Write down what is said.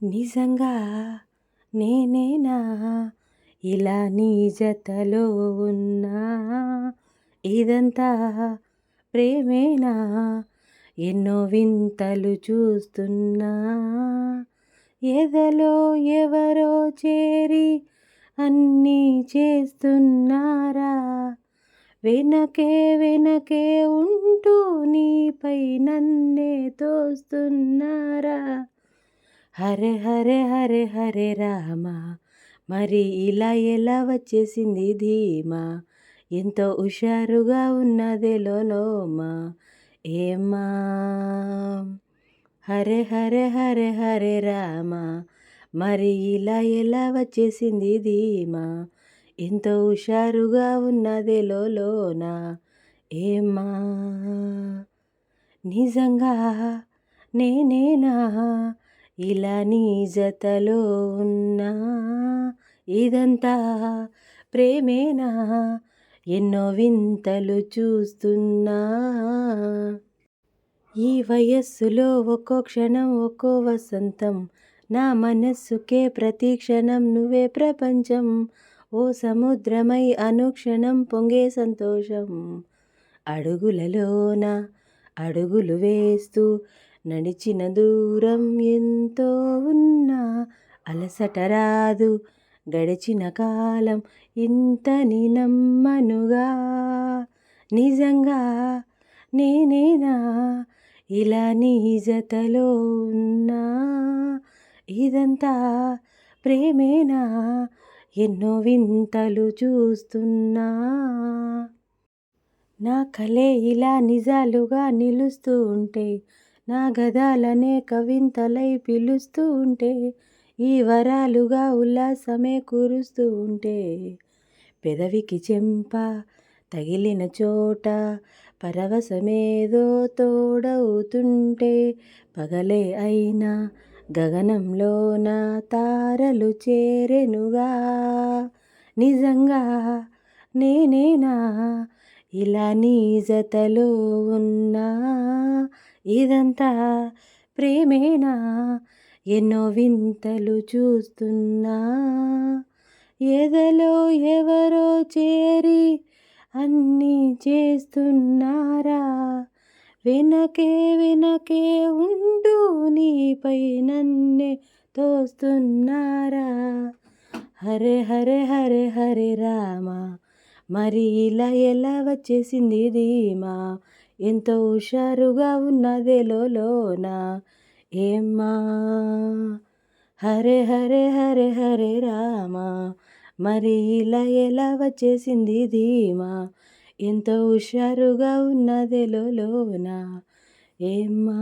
నిజంగా నేనేనా? ఇలా నీ జతలో ఉన్నా ఇదంతా ప్రేమేనా? ఎన్నో వింతలు చూస్తున్నా ఎదలో ఎవరో చేరి అన్నీ చేస్తున్నారా? వెనకే వెనకే ఉంటూ నీపై నన్నే తోస్తున్నారా? హరే హరే హరే హరే రామ. మరి ఇలా ఎలా వచ్చేసింది ధీమా? ఎంతో హుషారుగా ఉన్నదే లోమా ఏమా హరే హరే హరే హరే రామ. మరి ఇలా ఎలా వచ్చేసింది ధీమా? ఎంతో హుషారుగా ఉన్నదే లోన ఏమా నిజంగా నేనేనా? ఇలా నీ జతలో ఉన్నా ఇదంతా ప్రేమేనా? ఎన్నో వింతలు చూస్తున్నా. ఈ వయస్సులో ఒక్కో క్షణం ఒక్కో వసంతం నా మనస్సుకే ప్రతి క్షణం నువ్వే ప్రపంచం. ఓ సముద్రమై అనుక్షణం పొంగే సంతోషం. అడుగులలోన అడుగులు వేస్తూ నడిచిన దూరం ఎంతో ఉన్నా అలసట రాదు. గడిచిన కాలం ఇంతని నమ్మనుగా. నిజంగా నేనేనా? ఇలా నీజతలో ఉన్నా? ఇదంతా ప్రేమేనా? ఎన్నో వింతలు చూస్తున్నా. నా కలే ఇలా నిజాలుగా నిలుస్తూ ఉంటే నా గదాలనే కవింతలై పిలుస్తూ ఉంటే ఈ వరాలుగా ఉల్లాసమే కురుస్తూ ఉంటే పెదవికి చెంప తగిలిన చోట పరవశమేదో తోడవుతుంటే పగలే అయినా గగనంలోన తారలు చేరెనుగా. నిజంగా నేనేనా? ఇలా నీ జతలో ఉన్నా ఇదంతా ప్రేమేనా? ఎన్నో వింతలు చూస్తున్నా. ఎదలో ఎవరో చేరి అన్నీ చేస్తున్నారా? వెనకే వెనకే ఉండు నీపై నన్నే తోస్తున్నారా? హరే హరే హరే హరే రామ మరి ఇలా ఎలా వచ్చేసింది ధీమా? ఎంతో హుషారుగా ఉన్నదే లోన ఏమ్మా? హరే హరే హరే హరే రామా మరి ఇలా ఎలా వచ్చేసింది ధీమా? ఎంతో హుషారుగా ఉన్నదే లోన ఏమ్మా?